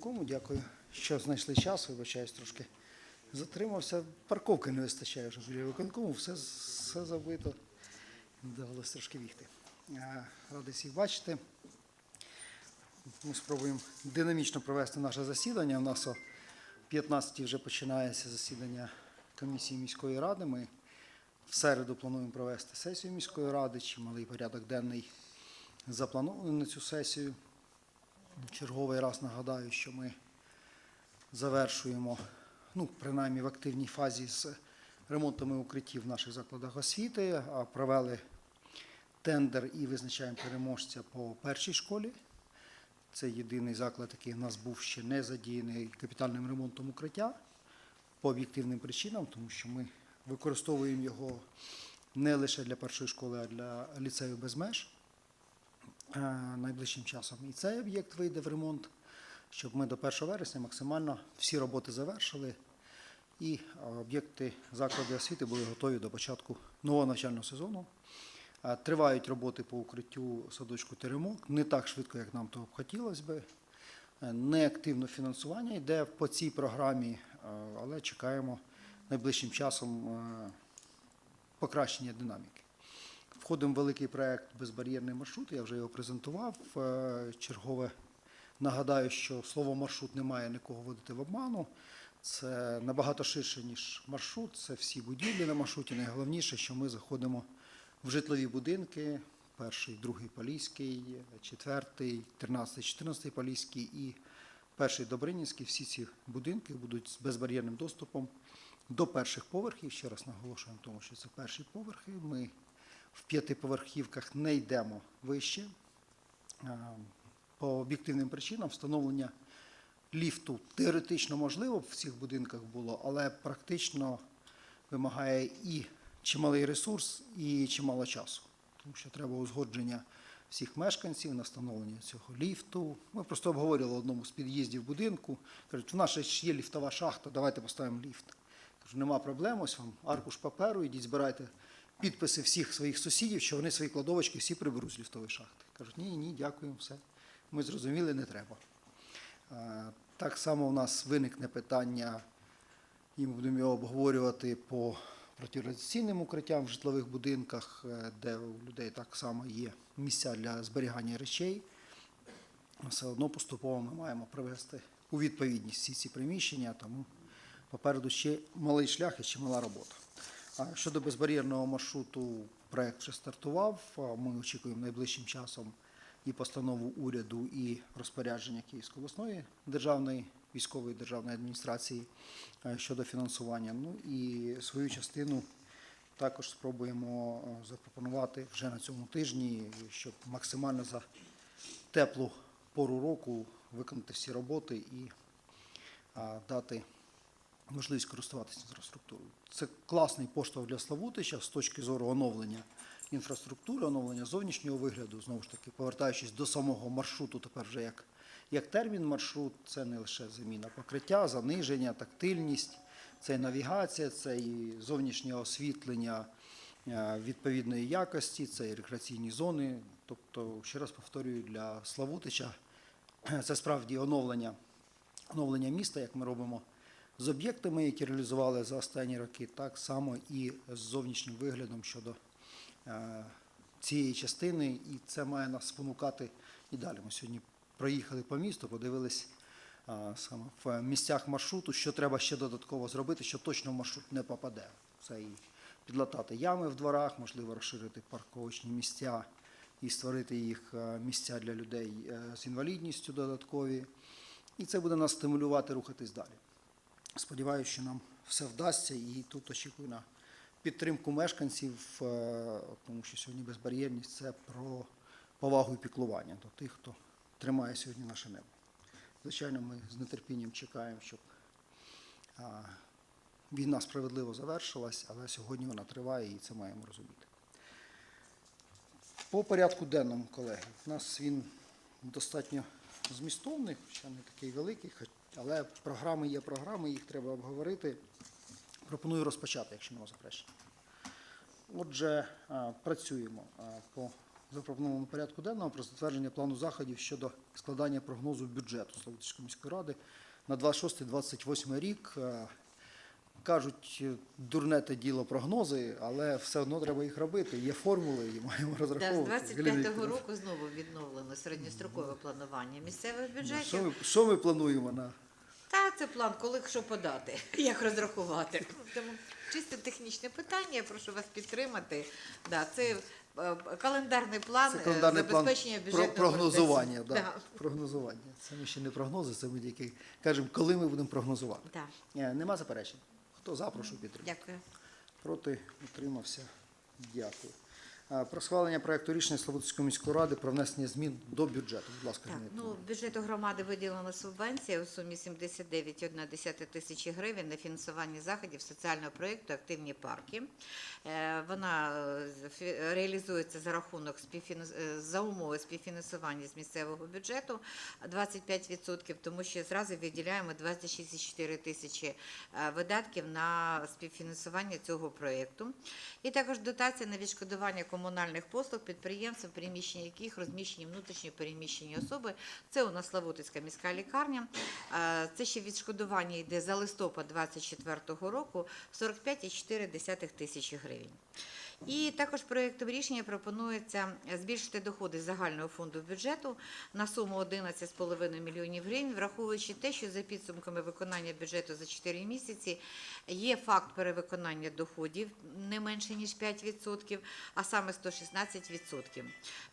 виконкому. Дякую, що знайшли час. Вибачаюсь, трошки затримався. Парковки не вистачає вже біля виконкому, все, все забито. Довелося трошки бігти. Радий всіх бачити. Ми спробуємо динамічно провести наше засідання. У нас о 15 вже починається засідання комісії міської ради. Ми в середу плануємо провести сесію міської ради, чималий порядок денний запланований на цю сесію. Черговий раз нагадаю, що ми завершуємо, ну, принаймні в активній фазі з ремонтами укриттів в наших закладах освіти, провели тендер і визначаємо переможця по першій школі. Це єдиний заклад, який в нас був ще не задіяний капітальним ремонтом укриття по об'єктивним причинам, тому що ми використовуємо його не лише для першої школи, а для ліцею без меж найближчим часом. І цей об'єкт вийде в ремонт, щоб ми до 1 вересня максимально всі роботи завершили. І е, об'єкти закладу освіти були готові до початку нового навчального сезону. Е, Тривають роботи по укриттю садочку Теремок не так швидко, як нам того б хотілося би. Е, Неактивне фінансування йде по цій програмі, е, але чекаємо найближчим часом е, покращення динаміки. Входимо в великий проект Безбар'єрний маршрут. Я вже його презентував. Е, Чергове нагадаю, що слово маршрут не має нікого вводити в обману. Це набагато ширше, ніж маршрут. Це всі будівлі на маршруті. Найголовніше, що ми заходимо в житлові будинки. Перший, другий Поліський, четвертий, тринадцятий, чотирнадцятий Поліський і перший Добринівський. Всі ці будинки будуть з безбар'єрним доступом до перших поверхів. Ще раз наголошуємо, на тому що це перші поверхи. Ми в п'ятиповерхівках не йдемо вище. По об'єктивним причинам встановлення ліфту теоретично можливо в цих будинках було, але практично вимагає і чималий ресурс, і чимало часу. Тому що треба узгодження всіх мешканців на встановлення цього ліфту. Ми просто обговорювали одному з під'їздів будинку. Кажуть, в нас ж є ліфтова шахта, давайте поставимо ліфт. Кажу, нема проблем, ось вам аркуш паперу, ідіть збирайте підписи всіх своїх сусідів, що вони свої кладовочки всі приберуть з ліфтової шахти. Кажуть, ні, ні, дякуємо, все. Ми зрозуміли, не треба. Е, Так само у нас виникне питання, і ми будемо його обговорювати по протирадіаційним укриттям в житлових будинках, е, де у людей так само є місця для зберігання речей. Все одно поступово ми маємо привести у відповідність всі ці приміщення, тому попереду ще малий шлях і ще мала робота. Щодо безбар'єрного маршруту, проект вже стартував. Ми очікуємо найближчим часом і постанову уряду, і розпорядження Київської обласної державної військової державної адміністрації щодо фінансування. Ну і свою частину також спробуємо запропонувати вже на цьому тижні, щоб максимально за теплу пору року виконати всі роботи і дати можливість користуватися інфраструктурою. Це класний поштовх для Славутича з точки зору оновлення інфраструктури, оновлення зовнішнього вигляду. Знову ж таки, повертаючись до самого маршруту, тепер вже як, як термін маршрут, це не лише заміна покриття, заниження, тактильність, це і навігація, це і зовнішнє освітлення е, відповідної якості, це і рекреаційні зони. Тобто, ще раз повторюю, для Славутича це справді оновлення, оновлення міста, як ми робимо з об'єктами, які реалізували за останні роки, так само і з зовнішнім виглядом щодо е, цієї частини, і це має нас спонукати і далі. Ми сьогодні проїхали по місту, подивились е, саме в місцях маршруту, що треба ще додатково зробити, що точно в маршрут не попаде. Це і підлатати ями в дворах, можливо, розширити парковочні місця і створити їх е, місця для людей з інвалідністю додаткові. І це буде нас стимулювати рухатись далі. Сподіваюся, що нам все вдасться, і тут очікую на підтримку мешканців, е, тому що сьогодні безбар'єрність це про повагу і піклування до тих, хто тримає сьогодні наше небо. Звичайно, ми з нетерпінням чекаємо, щоб війна справедливо завершилась, але сьогодні вона триває і це маємо розуміти. По порядку денному, колеги, у нас він достатньо змістовний, хоча не такий великий, але програми є програми, їх треба обговорити. Пропоную розпочати, якщо нема заперечень. Отже, працюємо по запропонованому порядку денного про затвердження плану заходів щодо складання прогнозу бюджету Славутської міської ради на 26-28 рік. Кажуть, дурне те діло прогнози, але все одно треба їх робити. Є формули і маємо Да, з розраховувати. Галина 25-го року знову відновлено середньострокове планування місцевих бюджетів. Що ми, що ми плануємо на Та це план, коли що подати, як розрахувати. Тому чисто технічне питання, я прошу вас підтримати. Да, це е, календарний план Це е, календарний забезпечення про бюджетного прогнозування. процесу. Да. Прогнозування. Це ми ще не прогнози, це ми тільки кажемо, коли ми будемо прогнозувати. Да. Е, Нема заперечень. Хто за, прошу підтримати. Дякую. Проти утримався. Дякую. Е, Про схвалення проекту рішення Слободської міської ради про внесення змін до бюджету. Будь ласка, Так, ну, бюджету громади виділена субвенція у сумі 79,1 тисячі гривень на фінансування заходів соціального проєкту Активні парки. Е, Вона е, реалізується за рахунок співфінанс... за умови співфінансування з місцевого бюджету 25%, тому що зразу виділяємо 26,4 тисячі видатків на співфінансування цього проєкту. І також дотація на відшкодування комунальних послуг підприємств, в приміщенні яких розміщені внутрішньо переміщені особи. Це у нас Славутицька міська лікарня. Е, Це ще відшкодування йде за листопад 2024 року 45,4 тисячі гривень. І також проєктом рішення пропонується збільшити доходи загального фонду бюджету на суму 11,5 мільйонів гривень, враховуючи те, що за підсумками виконання бюджету за 4 місяці є факт перевиконання доходів не менше ніж 5%, а саме 116%,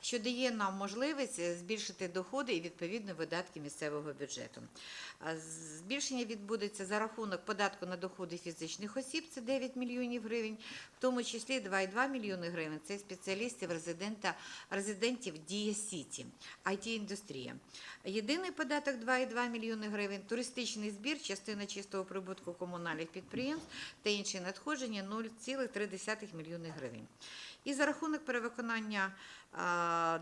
що дає нам можливість збільшити доходи і відповідно видатки місцевого бюджету. Збільшення відбудеться за рахунок податку на доходи фізичних осіб, це 9 мільйонів гривень, в тому числі 2,2 мільйони гривень це спеціалістів резидента, резидентів Дія Сіті, it індустрія Єдиний податок 2,2 мільйони гривень, туристичний збір, частина чистого прибутку комунальних підприємств та інші надходження 0,3 мільйони гривень. І за рахунок перевиконання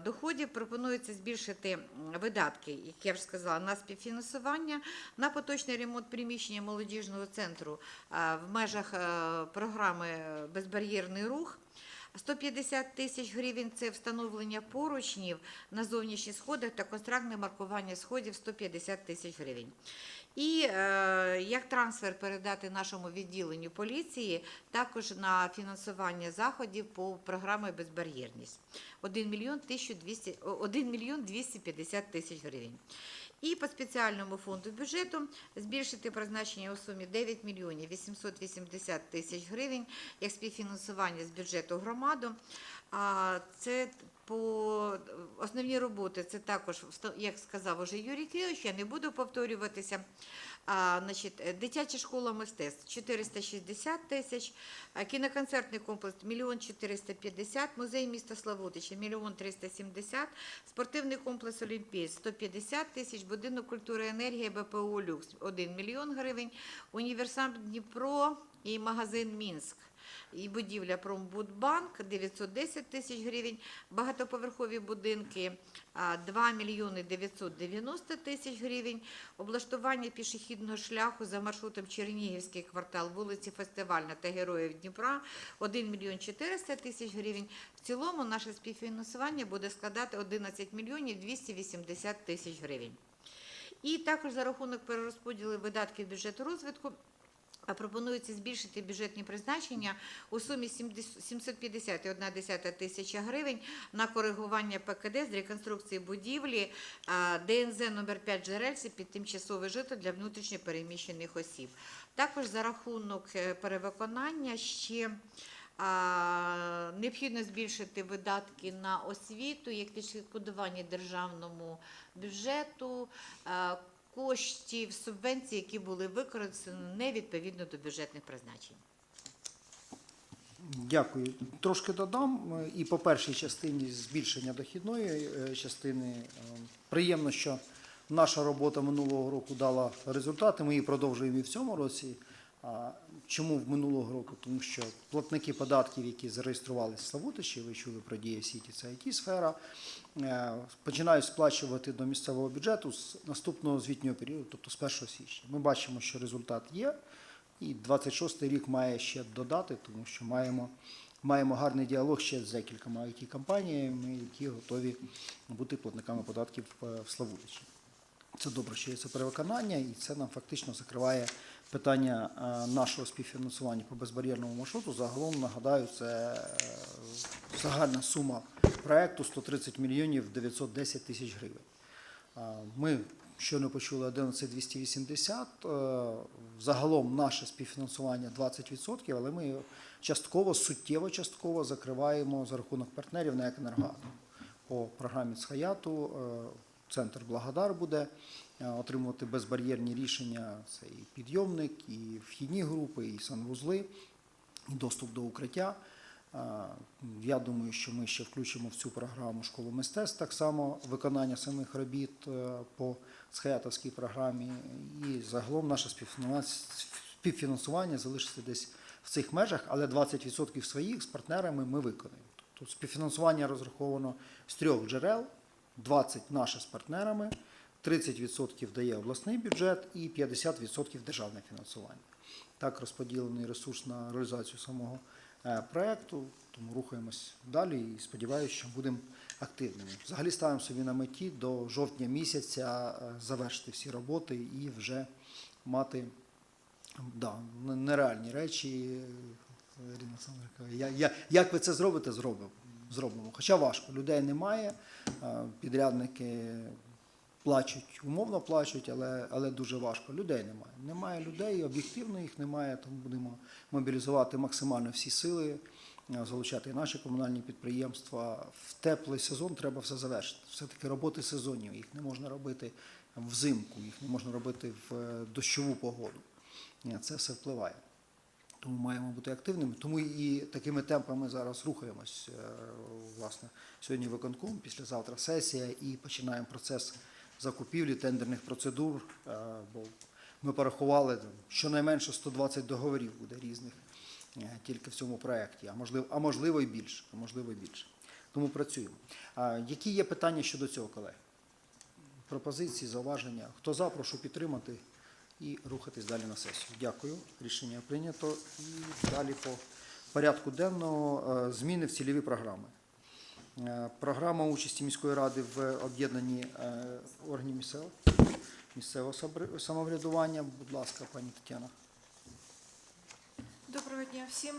доходів пропонується збільшити видатки, як я вже сказала, на співфінансування, на поточний ремонт приміщення молодіжного центру в межах е, програми Безбар'єрний рух. 150 тисяч гривень це встановлення поручнів на зовнішніх сходах та контрактне маркування сходів 150 тисяч гривень. І е, як трансфер передати нашому відділенню поліції також на фінансування заходів по програмі Безбар'єрність 1 мільйон 1200, о, 1 мільйон 250 тисяч гривень. І по спеціальному фонду бюджету збільшити призначення у сумі 9 мільйонів 880 тисяч гривень як співфінансування з бюджету громаду. Це по основні роботи це також, як сказав уже Юрій Кирилович, я не буду повторюватися. А, значить, дитяча школа мистецтв 460 тисяч, кіноконцертний комплекс 1 450, музей міста Славутича 1 370, спортивний комплекс Олімпієць 150 тисяч, будинок культури енергії БПО Люкс 1 мільйон гривень, універсам Дніпро і магазин Мінськ і будівля Промбудбанк 910 тисяч гривень, багатоповерхові будинки 2 мільйони 990 тисяч гривень, облаштування пішохідного шляху за маршрутом Чернігівський квартал, вулиці Фестивальна та Героїв Дніпра 1 мільйон 400 тисяч гривень. В цілому наше співфінансування буде складати 11 мільйонів 280 тисяч гривень. І також за рахунок перерозподілу видатків бюджету розвитку Пропонується збільшити бюджетні призначення у сумі 750,1 тисяча гривень на коригування ПКД з реконструкції будівлі ДНЗ номер 5 Джерельці під тимчасове жито для внутрішньо переміщених осіб. Також за рахунок е, перевиконання ще необхідно збільшити видатки на освіту, як відшкодування державному бюджету. Коштів субвенцій, які були використані не відповідно до бюджетних призначень. Дякую. Трошки додам. І по першій частині збільшення дохідної е, частини. е, Приємно, що наша робота минулого року дала результати. Ми її продовжуємо і в цьому році. Чому в минулого року? Тому що платники податків, які зареєструвалися в Славутичі, ви чули про Дія Сіті, це it сфера починають сплачувати до місцевого бюджету з наступного звітнього періоду, тобто з 1 січня. Ми бачимо, що результат є. І 26 рік має ще додати, тому що маємо маємо гарний діалог ще з декількома it компаніями, які готові бути платниками податків е, в Славутичі. Це добре, що є це перевиконання, і це нам фактично закриває питання е, нашого співфінансування по безбар'єрному маршруту. Загалом нагадаю, це е, загальна сума проекту 130 мільйонів 910 тисяч гривень. А, Ми щойно почули 11280. е, Загалом наше співфінансування 20%, але ми частково, суттєво частково закриваємо за рахунок партнерів на «Екенергатом». По програмі Цхаяту е, центр Благодар буде е, отримувати безбар'єрні рішення. Це і підйомник, і вхідні групи, і санвузли, і доступ до укриття. Я думаю, що ми ще включимо в цю програму школу мистецтв так само виконання самих робіт е, по схаятовській програмі. І загалом наше співфінансування залишиться десь в цих межах, але 20% своїх з партнерами ми виконаємо. Тобто співфінансування розраховано з трьох джерел: 20% наше з партнерами, 30% дає обласний бюджет і 50% державне фінансування. Так розподілений ресурс на реалізацію самого е, проекту, тому рухаємось далі і сподіваюся, що будемо активними. Взагалі ставимо собі на меті до жовтня місяця е, завершити всі роботи і вже мати да, нереальні речі. я, я, як ви це зробите, зробимо. зробимо. Хоча важко, людей немає, е, підрядники плачуть, умовно плачуть, але, але дуже важко. Людей немає. Немає людей, об'єктивно їх немає, тому будемо мобілізувати максимально всі сили, е, залучати і наші комунальні підприємства. В теплий сезон треба все завершити. Все-таки роботи сезонів, їх не можна робити взимку, їх не можна робити в е, дощову погоду. Це все впливає. Тому маємо бути активними. Тому і такими темпами зараз рухаємось. Е, Власне, сьогодні виконком, післязавтра сесія і починаємо процес закупівлі тендерних процедур. е, Бо ми порахували щонайменше 120 договорів буде різних е, тільки в цьому проєкті, а можливо, а можливо і більше. А можливо і більше. Тому працюємо. Які є питання щодо цього, колеги? Пропозиції, зауваження? Хто за, прошу підтримати і рухатись далі на сесію. Дякую. Рішення прийнято. І далі по порядку денного е, зміни в цільові програми. Е, Програма участі міської ради в об'єднанні е, органів місцевого, місцевого самоврядування. Будь ласка, пані Тетяна. Доброго дня всім,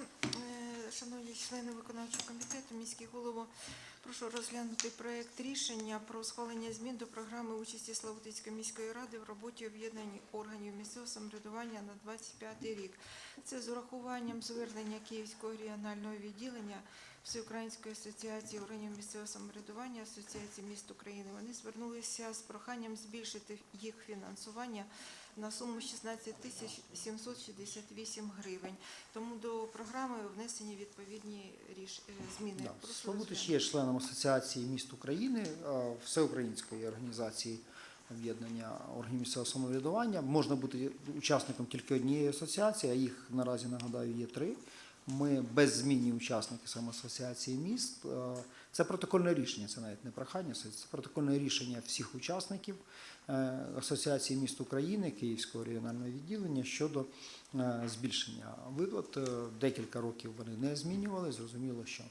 Е, шановні члени виконавчого комітету, міський голово. Прошу розглянути проект рішення про схвалення змін до програми участі Славутицької міської ради в роботі об'єднаних органів місцевого самоврядування на 25 рік. Це з урахуванням звернення Київського регіонального відділення Всеукраїнської асоціації органів місцевого самоврядування Асоціації міст України. Вони звернулися з проханням збільшити їх фінансування на суму 16 тисяч 768 гривень. Тому до програми внесені відповідні ріш... е, зміни. Да. Славутич є членом Асоціації міст України, всеукраїнської організації об'єднання органів місцевого самоврядування. Можна бути учасником тільки однієї асоціації, а їх наразі нагадаю є три. Ми беззмінні учасники саме асоціації міст. Е, Це протокольне рішення, це навіть не прохання, це протокольне рішення всіх учасників е, Асоціації міст України, Київського регіонального відділення щодо е, збільшення виплат. Декілька років вони не змінювали. Зрозуміло, що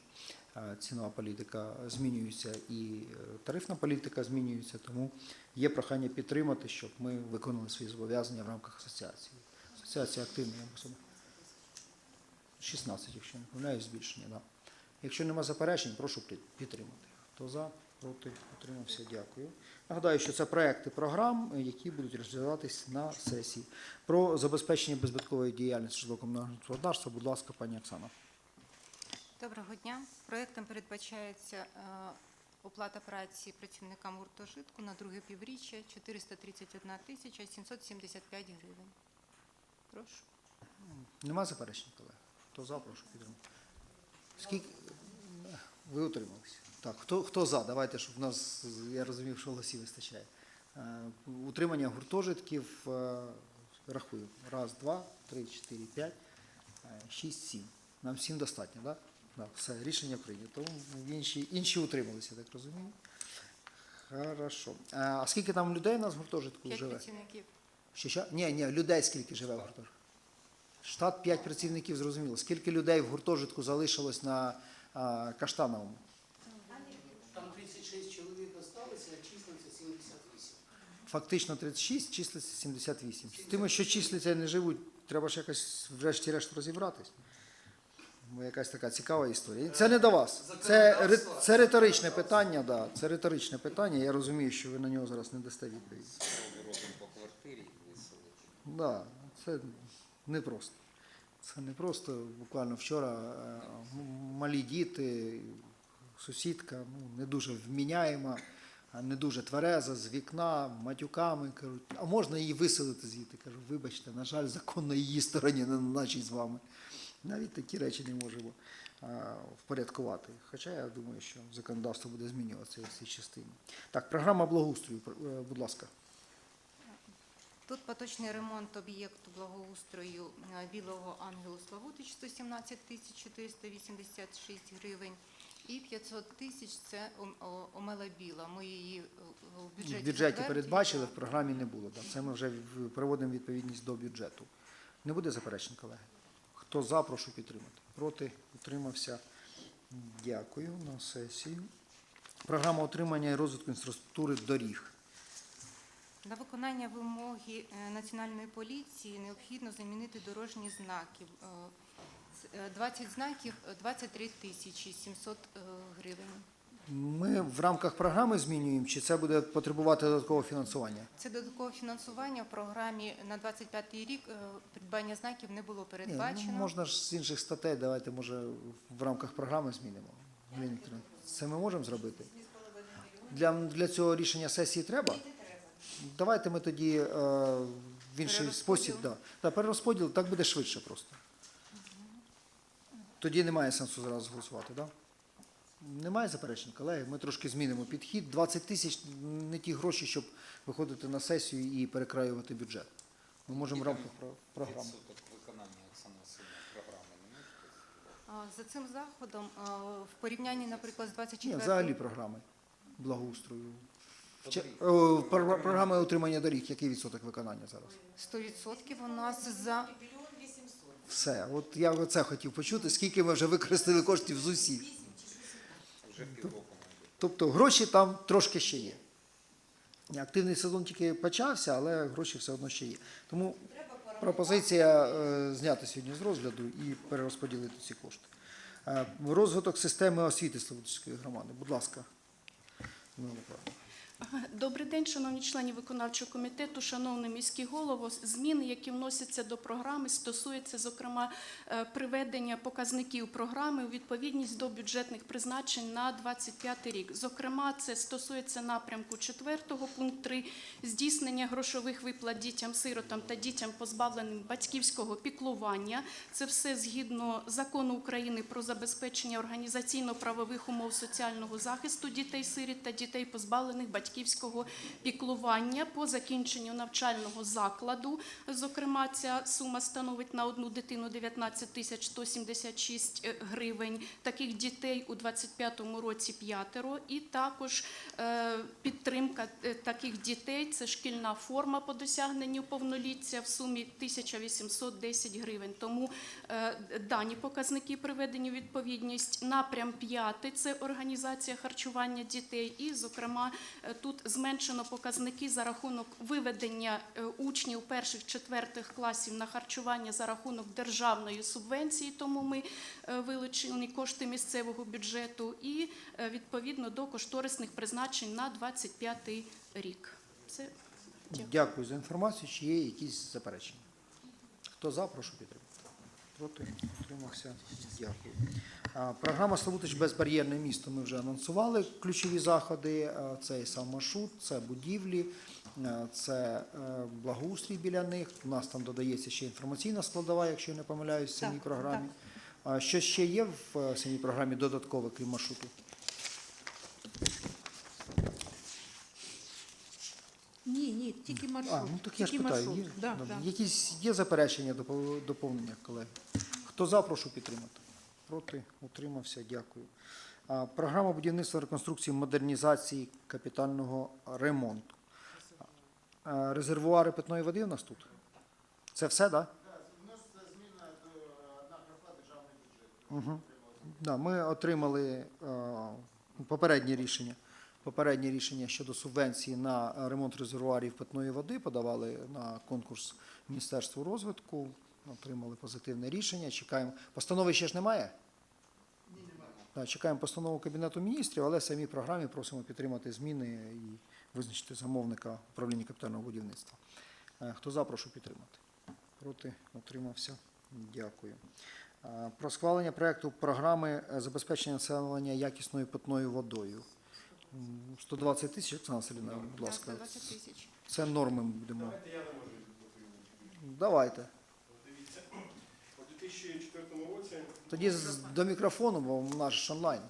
цінова політика змінюється і тарифна політика змінюється, тому є прохання підтримати, щоб ми виконали свої зобов'язання в рамках асоціації. Асоціація активна. 16, якщо не помиляюсь, збільшення. Да. Якщо нема заперечень, прошу під- підтримати. Хто за, проти, утримався, дякую. Нагадаю, що це проекти програм, е, які будуть розглядатись на сесії. Про забезпечення беззбиткової діяльності житлово-комунального господарства, будь ласка, пані Оксана. Доброго дня. Проектом передбачається е, оплата праці працівникам гуртожитку на друге півріччя 431 тисяча 775 гривень. Прошу. Нема заперечень, колеги? Хто за, прошу підтримати. Скільки ви утрималися? Так, хто, хто за? Давайте, щоб в нас, я розумів, що голосів вистачає. Е, Утримання гуртожитків е, рахую. Раз, два, три, чотири, п'ять, е, шість, сім. Нам всім достатньо, так? Да? Да, все, рішення прийнято. Інші, інші утрималися, так розумію. Хорошо. А скільки там людей у нас в гуртожитку П'ять живе? працівників. Ще, що? Ні, ні, людей скільки живе в гуртожитку? Штат 5 працівників, зрозуміло. Скільки людей в гуртожитку залишилось на а, Каштановому? Там 36 чоловік залишилося, а числиться 78. Фактично 36, числиться 78. З тими, що числяться і не живуть, треба ж якось врешті-решт розібратись. Бо якась така цікава історія. Це не до вас. Це, це риторичне питання, да. Це риторичне питання. Я розумію, що ви на нього зараз не дасте відповідь. Розум по квартирі виселити. Да, це непросто. Це не просто. Буквально вчора е, малі діти, сусідка, ну, не дуже вміняєма, не дуже твереза, з вікна, матюками. Кажуть, а можна її виселити звідти? Кажу, вибачте, на жаль, закон на її стороні, не на нашій з вами. Навіть такі речі не можемо а, впорядкувати. Хоча я думаю, що законодавство буде змінюватися в цій частині. Так, програма благоустрою, е, будь ласка. Тут поточний ремонт об'єкту благоустрою е, Білого Ангелу Славутич 117 тисяч 486 гривень. І 500 тисяч це Ом- Омела Біла. Ми її е, в бюджеті, В бюджеті передбачили, в програмі не було. Це ми вже приводимо відповідність до бюджету. Не буде заперечень, колеги? Хто за, прошу підтримати. Проти, утримався. Дякую на сесію. Програма отримання і розвитку інфраструктури доріг. На виконання вимоги е, Національної поліції необхідно замінити дорожні знаки. Е, е, 20 знаків, е, 23 тисячі 700 е, гривень. Ми в рамках програми змінюємо, чи це буде потребувати додаткового фінансування? Це додаткове фінансування в програмі на 25 рік. е, Придбання знаків не було Ні, передбачено. ну, можна ж з інших статей, давайте, може, в рамках програми змінимо. Це ми можемо зробити? Для, для цього рішення сесії треба? Давайте ми тоді е, в інший спосіб. Да. Да, перерозподіл, так буде швидше просто. Тоді немає сенсу зразу голосувати, так? Да? Немає заперечень, колеги. Ми трошки змінимо підхід. 20 тисяч не ті гроші, щоб виходити на сесію і перекраювати бюджет. Ми можемо в рамках про- програми. Відсоток виконання Оксана Васильівна програми не можете? А, За цим заходом в порівнянні, наприклад, з Ні, 24 взагалі програми благоустрою. По Чи- о, про- Програми утримання доріг. Який відсоток виконання зараз? 100% у нас за Все. От я це хотів почути. Скільки ми вже використали коштів з усіх. Тобто гроші там трошки ще є. Активний сезон тільки почався, але гроші все одно ще є. Тому пропозиція е, зняти сьогодні з розгляду і перерозподілити ці кошти. Е, Розвиток системи освіти Слободської громади. Будь ласка. Людмила Миколаївна. Добрий день, шановні члені виконавчого комітету, шановний міський голово. Зміни, які вносяться до програми, стосуються, зокрема, е, приведення показників програми у відповідність до бюджетних призначень на 25 рік. Зокрема, це стосується напрямку 4 пункт 3, здійснення грошових виплат дітям-сиротам та дітям, позбавленим батьківського піклування. Це все згідно закону України про забезпечення організаційно-правових умов соціального захисту дітей-сиріт та дітей, позбавлених батьківського піклування по закінченню навчального закладу. Зокрема, ця сума становить на одну дитину 19 тисяч 176 гривень. Таких дітей у 25-му році п'ятеро. І також е, підтримка е, таких дітей це шкільна форма по досягненню повноліття в сумі 1810 гривень. Тому е, дані показники приведені у відповідність. Напрям п'ятий це організація харчування дітей. І, зокрема, е, тут зменшено показники за рахунок виведення е, учнів перших четвертих класів на харчування за рахунок державної субвенції. Тому ми е, вилучені кошти місцевого бюджету і е, відповідно до кошторисних призначень на 25 рік. Це Дякую. Дякую за інформацію. Чи є якісь заперечення? Хто за, прошу підтримати. Проти, утримався. Дякую. Програма Славутич безбар'єрне місто. Ми вже анонсували ключові заходи. Це і сам маршрут, це будівлі, це е, благоустрій біля них. У нас там додається ще інформаційна складова, якщо я не помиляюсь, в самій програмі. А Що ще є в е, самій програмі додаткове, крім маршруту? Ні, ні, тільки маршрут. А, ну так я ж питаю, є, Да, да. якісь є заперечення, допо- доповнення, колеги? Хто за, прошу підтримати. Проти, утримався, дякую. Програма будівництва реконструкції модернізації капітального ремонту. Резервуари питної води у нас тут? Це все, так? Да? Угу. Да, ми отримали попереднє рішення. Попереднє рішення щодо субвенції на ремонт резервуарів питної води подавали на конкурс Міністерству розвитку. Отримали позитивне рішення. Чекаємо. Постанови ще ж немає? Да, чекаємо постанову Кабінету міністрів, але в самій програмі просимо підтримати зміни і визначити замовника управління капітального будівництва. Е, Хто за, прошу підтримати. Проти утримався. Дякую. Е, Про схвалення проекту програми е, забезпечення населення якісною питною водою. М, 120 тисяч, Оксана Василівна, будь ласка. 120 тисяч. Це норми будемо. Давайте. Дивіться, у 2004 році Тоді з- до мікрофону, бо в наш ж онлайн.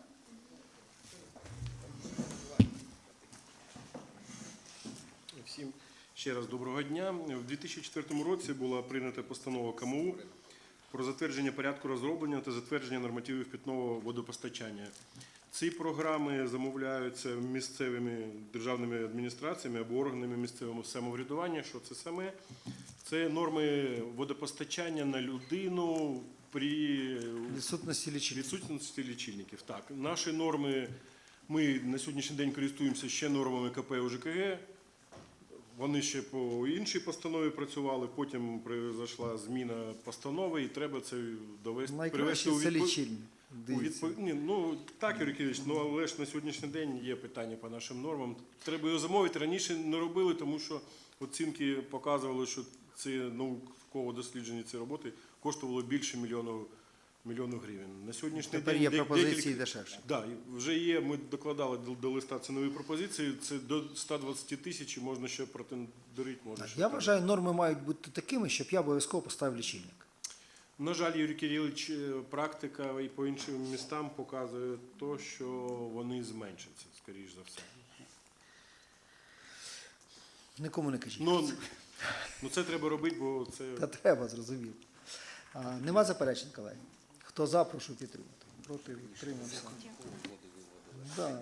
всім ще раз доброго дня. В 2004 році була прийнята постанова КМУ про затвердження порядку розроблення та затвердження нормативів питного водопостачання. Ці програми замовляються місцевими державними адміністраціями або органами місцевого самоврядування. Що це саме? Це норми водопостачання на людину при Відсутності лічильників. Відсутності лічильників. Так, наші норми, ми на сьогоднішній день користуємося ще нормами КП УЖКГ. Вони ще по іншій постанові працювали, потім прийшла зміна постанови, і треба це довести Найкраще привести це у відпо- лічильник. у Дивіться. відпо- Ні, ну так, Юрій Кирилович, ну але ж на сьогоднішній день є питання по нашим нормам. Треба його замовити. Раніше не робили, тому що оцінки показували, що ці науково досліджені ці роботи коштували більше мільйону, мільйону гривень. На сьогоднішній Тепер день є де- пропозиції декілька- дешевше. Да, і вже є. Ми докладали до, до листа цінові пропозиції. Це до 120 тисяч, і можна ще претендерити. Можна ще Я там. вважаю, норми мають бути такими, щоб я обов'язково поставив лічильник. На жаль, Юрій Кирилович, е, практика і по іншим містам показує то, що вони зменшаться, скоріш за все. Нікому не кажіть. Ну, ну це треба робити, бо це Та треба, зрозуміло. А, Нема заперечень, колеги. Хто за, прошу підтримати. Проти утримався. Да.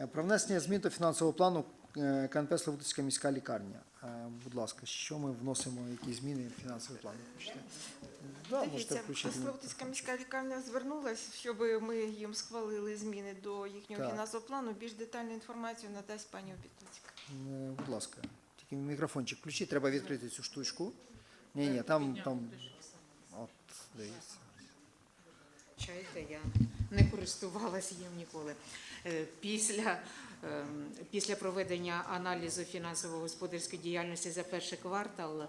Е, Про внесення змін до фінансового плану е, КНП Славутицька міська лікарня. Е, Будь ласка, що ми вносимо, які зміни в фінансовий план? Хочете? Да, можете Дивіться, включити. Славутицька міська лікарня звернулася, щоб ми їм схвалили зміни до їхнього Так. фінансового плану. Більш детальну інформацію надасть пані Обітницька. Е, Будь ласка, мікрофончик включи, треба відкрити цю штучку. Ні, ні, там, там. От, дивіться. Чайте, я не користувалася їм ніколи. Е, Після, ем, після проведення аналізу фінансово-господарської діяльності за перший квартал е,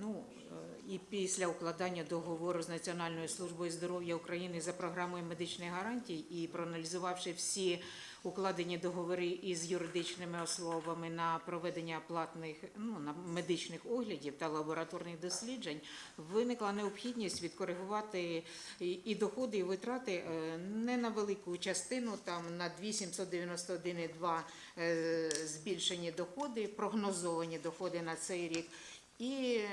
ну, е, і після укладання договору з Національною службою здоров'я України за програмою медичних гарантій і проаналізувавши всі укладені договори із юридичними особами на проведення платних ну, на медичних оглядів та лабораторних досліджень, виникла необхідність відкоригувати і, доходи, і витрати е, не на велику частину, там на 2791,2 е, збільшені доходи, прогнозовані доходи на цей рік. І е,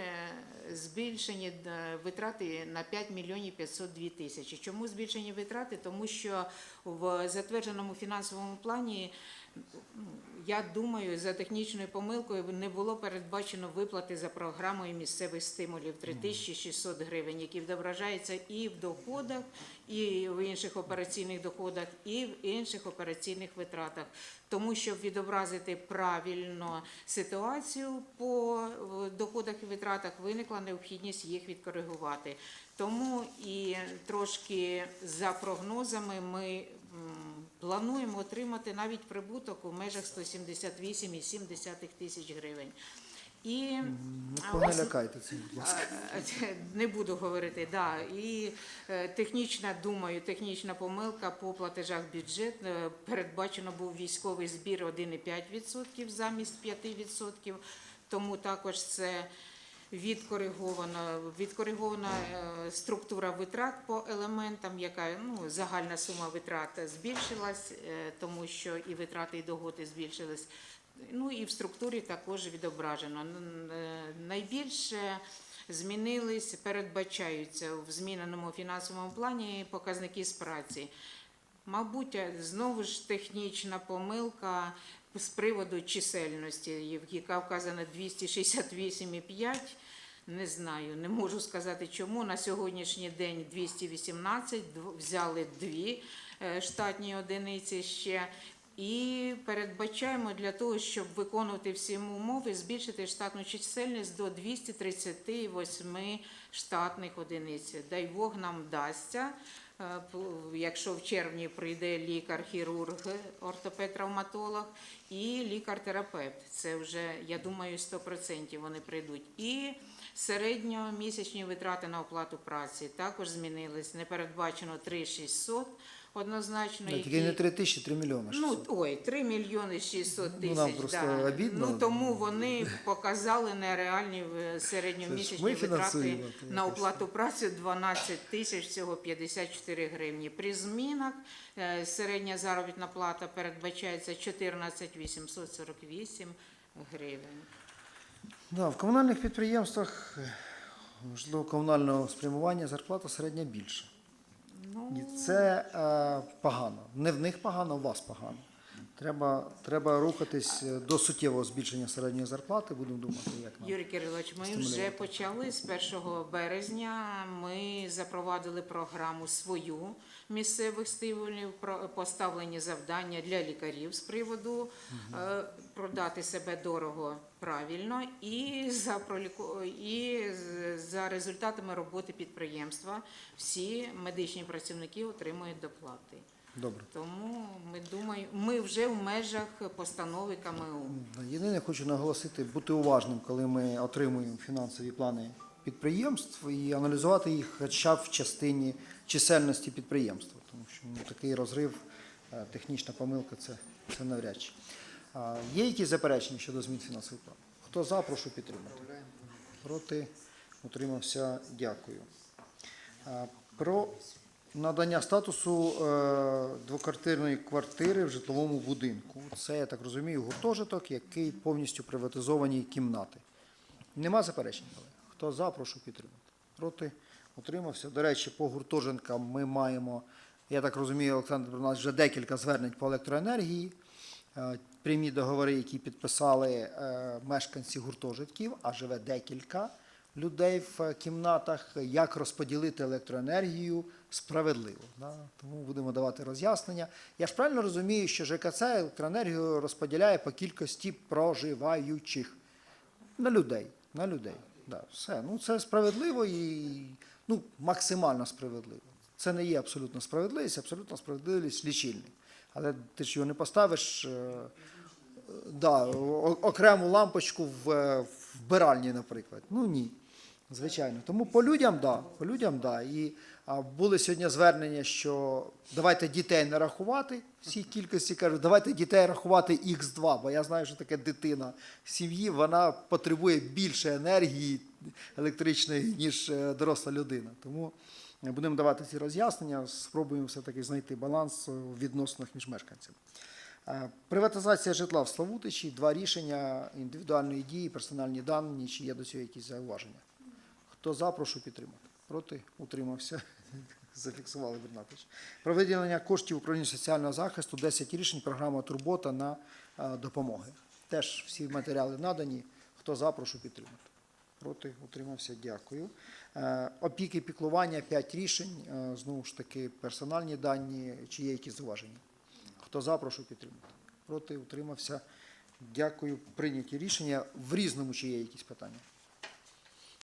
збільшені е, витрати на 5 мільйонів 502 тисячі. Чому збільшені витрати? Тому що в затвердженому фінансовому плані, я думаю, за технічною помилкою не було передбачено виплати за програмою місцевих стимулів 3600 гривень, які відображаються і в доходах, і в інших операційних доходах, і в інших операційних витратах. Тому щоб відобразити правильно ситуацію по доходах і витратах, виникла необхідність їх відкоригувати. Тому і трошки за прогнозами ми плануємо отримати навіть прибуток у межах 178,7 тисяч гривень. І Не а, лякайте цим, будь ласка. Не буду говорити, да. І е, технічна, думаю, технічна помилка по платежах бюджет. Е, Передбачено був військовий збір 1,5% замість 5%, тому також це відкоригована, відкоригована е, структура витрат по елементам, яка ну, загальна сума витрат збільшилась, тому що і витрати, і доходи збільшились. Ну і в структурі також відображено. Е, Найбільше змінились, передбачаються в зміненому фінансовому плані показники з праці. Мабуть, знову ж технічна помилка з приводу чисельності, яка вказана 268,5 Не знаю, не можу сказати чому. На сьогоднішній день 218, взяли дві е, штатні одиниці ще. І передбачаємо для того, щоб виконувати всі умови, збільшити штатну чисельність до 238 штатних одиниць. Дай Бог нам вдасться. Е, Якщо в червні прийде лікар-хірург, ортопед-травматолог і лікар-терапевт, це вже, я думаю, 100% вони прийдуть. І середньомісячні витрати на оплату праці також змінились. Не передбачено 3600 однозначно. Які- Тільки не 3 тисячі, 3 мільйони. Ну, ой, 3 мільйони 600 Ну, тисяч. нам просто да. обідно. Ну, тому вони показали нереальні середньомісячні витрати на оплату праці 12 тисяч, всього 54 гривні. При змінах е, середня заробітна плата передбачається 14 848 гривень. Да, в комунальних підприємствах, е, можливо, комунального спрямування зарплата середня більша. Ну, І це е, погано. Не в них погано, у вас погано. Треба, треба рухатись е, до суттєвого збільшення середньої зарплати. Будемо думати, як нам. Юрій Кирилович, ми вже почали з 1 березня. Ми запровадили програму свою місцевих стимулів, поставлені завдання для лікарів з приводу е, продати себе дорого правильно і за проліку і за результатами роботи підприємства всі медичні працівники отримують доплати. Добре. Тому ми думаємо, ми вже в межах постанови КМУ. Єдине, хочу наголосити, бути уважним, коли ми отримуємо фінансові плани підприємств і аналізувати їх хоча б в частині чисельності підприємства, тому що ну, такий розрив, е, технічна помилка це, це навряд чи. А, Є якісь заперечення щодо змін фінансових планів? Хто за, прошу підтримати. Проти, утримався, дякую. А, Про надання статусу е, двоквартирної квартири в житловому будинку. Це, я так розумію, гуртожиток, який повністю приватизовані кімнати. Нема заперечень, колеги? Хто за, прошу підтримати. Проти, утримався. До речі, по гуртожиткам ми маємо, я так розумію, Олександр, у нас вже декілька звернень по електроенергії. Е, Прямі договори, які підписали е, мешканці гуртожитків, а живе декілька людей в кімнатах, як розподілити електроенергію справедливо. Да? Тому будемо давати роз'яснення. Я ж правильно розумію, що ЖКЦ електроенергію розподіляє по кількості проживаючих на людей. На людей. Да, все. Ну, це справедливо і ну, максимально справедливо. Це не є абсолютно справедливість, абсолютно справедливість лічильник. Але ти ж його не поставиш е, да, окрему лампочку в, е, в вбиральні, наприклад. Ну ні. Звичайно. Тому по людям, да, по людям, да. І були сьогодні звернення, що давайте дітей не рахувати всій кількості, кажуть, давайте дітей рахувати Х2, бо я знаю, що таке дитина в сім'ї, вона потребує більше енергії електричної, ніж е, доросла людина. Тому е, будемо давати ці роз'яснення, спробуємо все-таки знайти баланс у відносинах між мешканцями. Е, Приватизація житла в Славутичі, два рішення індивідуальної дії, персональні дані, чи є до цього якісь зауваження. Хто за, прошу підтримати. Проти, утримався. Зафіксували Бернатович. Про виділення коштів управління соціального захисту, 10 рішень, програма Турбота на е, допомоги. Теж всі матеріали надані. Хто за, прошу підтримати. Проти, утримався, дякую. Е, Опіки, піклування, 5 рішень. Е, Знову ж таки, персональні дані. Чи є якісь зауваження? Хто за, прошу підтримати. Проти, утримався. Дякую. Прийняті рішення. В різному чи є якісь питання?